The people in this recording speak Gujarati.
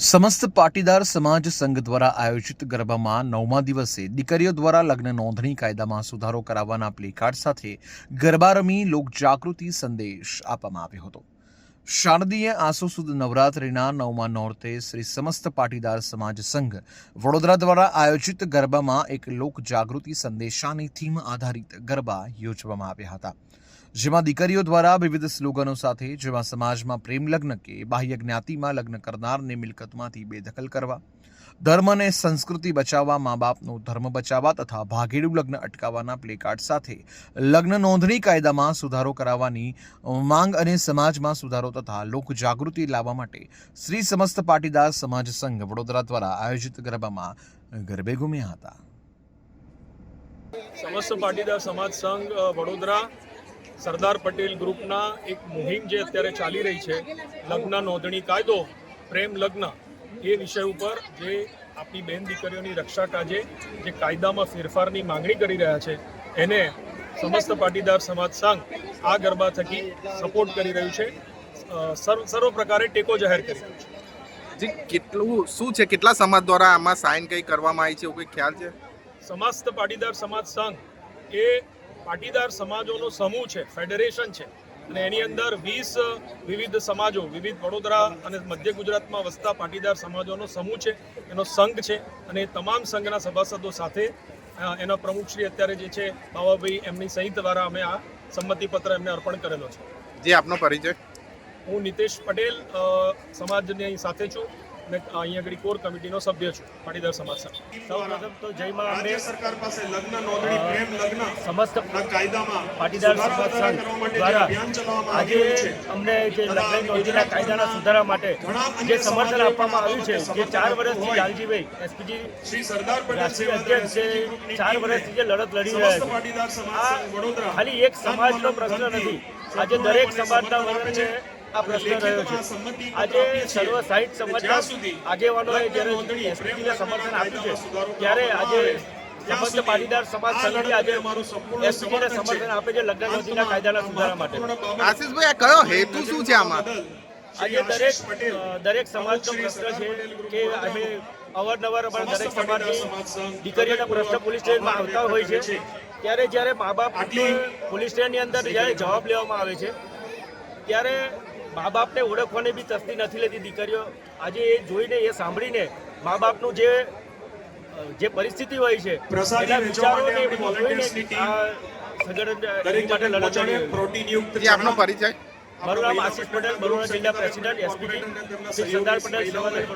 સમસ્ત પાટીદાર સમાજ સંઘ દ્વારા આયોજિત ગરબામાં નવમા દિવસે દીકરીઓ દ્વારા લગ્ન નોંધણી કાયદામાં સુધારો કરાવવાના પ્લેકાર્ડ સાથે ગરબા રમી લોકજાગૃતિ સંદેશ આપવામાં આવ્યો હતો. શારદીય આસો સુદ નવરાત્રિના નવમા નોરતે શ્રી સમસ્ત પાટીદાર સમાજ સંઘ વડોદરા દ્વારા આયોજિત ગરબામાં એક લોકજાગૃતિ સંદેશાની થીમ આધારિત ગરબા યોજવામાં આવ્યા હતા. જેમાં દીકરીઓ દ્વારા વિવિધ સ્લોગનો સાથે, જેમાં સમાજમાં પ્રેમ લગ્ન કે બાહ્ય જ્ઞાતિમાં લગ્ન કરનારને મિલકતમાંથી બેદખલ કરવા, ધર્મ અને સંસ્કૃતિ બચાવવા મા બાપનો ધર્મ બચાવવા તથા ભાગેડુ લગ્ન અટકાવવાના પ્લેકાર્ડ સાથે લગ્ન નોંધણી કાયદામાં સુધારો કરાવવાની માંગ અને સમાજમાં સુધારો તથા લોક જાગૃતિ લાવવા માટે શ્રી સમસ્ત પાટીદાર સમાજ સંઘ વડોદરા દ્વારા આયોજિત ગરબામાં ગરબે ઘૂમ્યા હતા. સમસ્ત પાટીદાર સમાજ સંઘ વડોદરા સરદાર પટેલ ગ્રુપના એક મુહિમ જે અત્યારે ચાલી રહી છે લગ્ન નોંધણી કાયદો પ્રેમ લગ્ન એ વિષય ઉપર જે આપણી બેન દીકરીઓની રક્ષા કાજે જે કાયદામાં ફેરફારની માંગણી કરી રહ્યા છે એને સમસ્ત પાટીદાર સમાજ સંઘ આ ગરબા થકી સપોર્ટ કરી રહ્યું છે. સર્વ સર્વ પ્રકારે ટેકો જાહેર કરી રહ્યું છે. જી કેટલું શું છે? કેટલા સમાજ દ્વારા આમાં સાઇન કંઈ કરવામાં આવી છે? એવું કોઈ ખ્યાલ છે? સમસ્ત પાટીદાર સમાજ સંઘ એ પાટીદાર સમાજોનો સમૂહ છે ફેડરેશન છે. અને એની અંદર વીસ વિવિધ સમાજો વિવિધ વડોદરા અને મધ્ય ગુજરાતમાં વસતા પાટીદાર સમાજોનો સમૂહ છે એનો સંઘ છે અને એ તમામ સંઘના સભાસદો સાથે એના પ્રમુખશ્રી અત્યારે જે છે બાવાભાઈ એમની સહિત દ્વારા અમે આ સંમતિપત્ર એમને અર્પણ કરેલો છે. જે આપનો પરિચય. હું નિતેશ પટેલ સમાજની સાથે છું. અને અહીંયા આગળ કોર કમિટીનો સભ્ય છું પાટીદાર સમાજ સાથે. સૌપ્રથમ તો જયમાં મા સરકાર પાસે લગ્ન નોંધણી પ્રેમ લગ્ન સમસ્ત કાયદામાં પાટીદાર સમાજ સંઘ દ્વારા અભિયાન ચલાવવામાં આજે આવ્યું છે અમને જે લગ્ન નોંધણીના કાયદાના સુધારા માટે જે સમર્થન આપવામાં આવ્યું છે જે ચાર વર્ષથી લાલજીભાઈ એસપીજી શ્રી સરદાર પટેલ રાષ્ટ્રીય અધ્યક્ષ જે ચાર વર્ષથી જે લડત લડી રહ્યા છે. પાટીદાર સમાજ આ ખાલી એક સમાજનો પ્રશ્ન નથી. આજે દરેક સમાજના વર્ગને આ પ્રશ્ન રહ્યો છે. આજે સર્વ સાહિત્ય સમાજના આગેવાનોએ જ્યારે એસપીજીને સમર્થન આપ્યું છે ત્યારે આજે સમસ્ત પાટીદાર સમાજ સંઘની આજે એસપીજીને સમર્થન આપે છે લગ્ન નોંધણીના કાયદાના સુધારા માટે. આશીષભાઈ આ કયો હેતુ શું છે આમાં? આજે દરેક દરેક સમાજનો પ્રશ્ન છે કે અમે અવારનવાર અમારા દરેક સમાજની દીકરીઓના પ્રશ્ન પોલીસ સ્ટેશનમાં આવતા હોય છે ત્યારે જ્યારે મા બાપ પોલીસ સ્ટેશનની અંદર જ્યારે જવાબ લેવામાં આવે છે ત્યારે મા બાપને ઓળખવાની બી તસ્તી નથી લેતી દીકરીઓ. આજે એ જોઈને એ સાંભળીને મા બાપનું જે જે પરિસ્થિતિ હોય છે એના વિચારોને જોઈને આપનો પરિચય. મારું નામ આશીષ પટેલ બરોડા જિલ્લા પ્રેસિડેન્ટ એસપીજી સરદાર પટેલ સેવાદળ